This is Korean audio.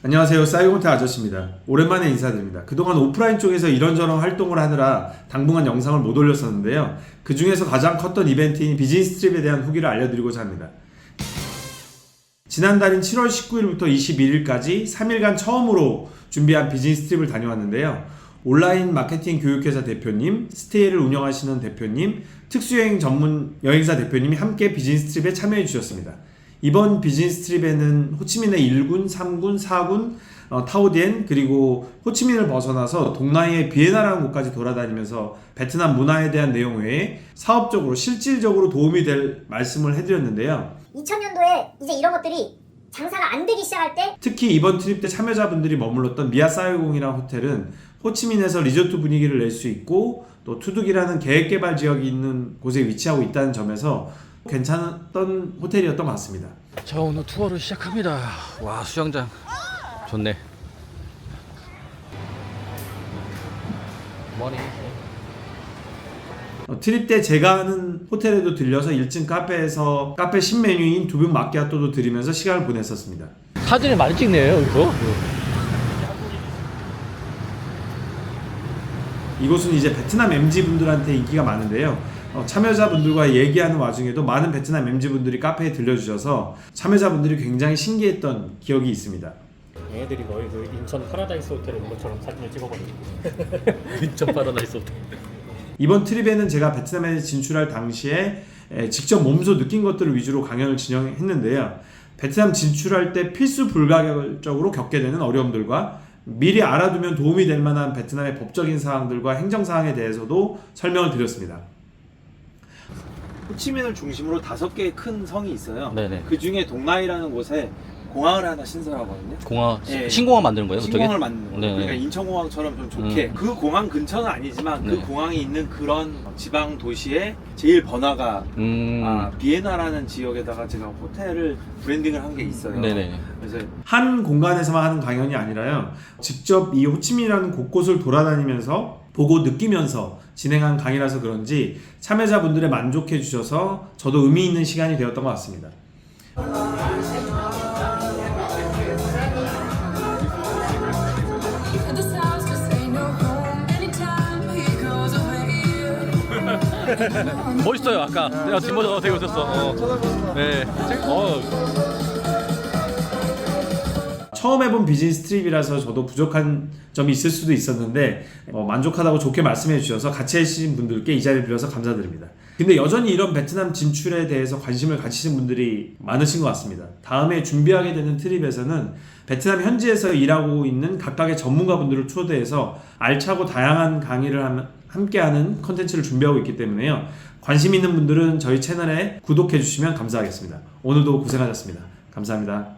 안녕하세요. 사이곤트 아저씨입니다. 오랜만에 인사드립니다. 그동안 오프라인 쪽에서 이런저런 활동을 하느라 당분간 영상을 못 올렸었는데요. 그 중에서 가장 컸던 이벤트인 비즈니스 트립에 대한 후기를 알려드리고자 합니다. 지난달인 7월 19일부터 21일까지 3일간 처음으로 준비한 비즈니스 트립을 다녀왔는데요. 온라인 마케팅 교육회사 대표님, 스테이를 운영하시는 대표님, 특수여행 전문 여행사 대표님이 함께 비즈니스 트립에 참여해 주셨습니다. 이번 비즈니스 트립에는 호치민의 1군, 3군, 4군, 어, 타오디엔 그리고 호치민을 벗어나서 동남아의 비엔나라는 곳까지 돌아다니면서 베트남 문화에 대한 내용 외에 사업적으로 실질적으로 도움이 될 말씀을 해드렸는데요. 2000년도에 이제 이런 것들이 장사가 안 되기 시작할 때 특히 이번 트립 때 참여자분들이 머물렀던 미아사이공이라는 호텔은 호치민에서 리조트 분위기를 낼 수 있고 또 투둑이라는 계획개발 지역이 있는 곳에 위치하고 있다는 점에서 괜찮았던 호텔이었던 것 같습니다. 자 오늘 투어를 시작합니다. 와 수영장 좋네. 머니. 어, 트립 때 제가 하는 호텔에도 들려서 1층 카페에서 카페 신메뉴인 두분 마키아토도 드리면서 시간을 보냈었습니다. 사진을 많이 찍네요 여기서. 이곳은 이제 베트남 MZ 분들한테 인기가 많은데요. 어, 참여자분들과 얘기하는 와중에도 많은 베트남 MZ 분들이 카페에 들려주셔서 참여자분들이 굉장히 신기했던 기억이 있습니다. 얘네들이 거의 그 인천 파라다이스 호텔에 온 것처럼 사진을 찍어버리고 인천 파라다이스 호텔. 이번 트립에는 제가 베트남에 진출할 당시에 에, 직접 몸소 느낀 것들을 위주로 강연을 진행했는데요. 베트남 진출할 때 필수 불가결적으로 겪게 되는 어려움들과 미리 알아두면 도움이 될 만한 베트남의 법적인 사항들과 행정 사항에 대해서도 설명을 드렸습니다. 호치민을 중심으로 다섯 개의 큰 성이 있어요. 네네. 그 중에 동나이라는 곳에 공항을 하나 신설하거든요. 공항 예. 신공항 만드는 거예요? 그쪽에? 신공항을 만드는 거. 네. 그러니까 인천공항처럼 좀 좋게. 음. 그 공항 근처는 아니지만 그 네. 공항이 있는 그런 지방 도시의 제일 번화가 음. 아, 비엔나라는 지역에다가 제가 호텔을 브랜딩을 한 게 있어요. 네네. 그래서 한 공간에서만 하는 강연이 아니라요. 직접 이 호치민이라는 곳곳을 돌아다니면서 보고 느끼면서 진행한 강의라서 그런지 참여자분들의 만족해 주셔서 저도 의미 있는 시간이 되었던 것 같습니다. 멋있어요 아까 내가 뒷모자 되고 있었어. 어. 네. 어. 처음 해본 비즈니스 트립이라서 저도 부족한 점이 있을 수도 있었는데 어, 만족하다고 좋게 말씀해 주셔서 같이 해주신 분들께 이 자리를 빌어서 감사드립니다. 근데 여전히 이런 베트남 진출에 대해서 관심을 가지신 분들이 많으신 것 같습니다. 다음에 준비하게 되는 트립에서는 베트남 현지에서 일하고 있는 각각의 전문가분들을 초대해서 알차고 다양한 강의를 함- 함께하는 컨텐츠를 준비하고 있기 때문에요. 관심 있는 분들은 저희 채널에 구독해 주시면 감사하겠습니다. 오늘도 고생하셨습니다. 감사합니다.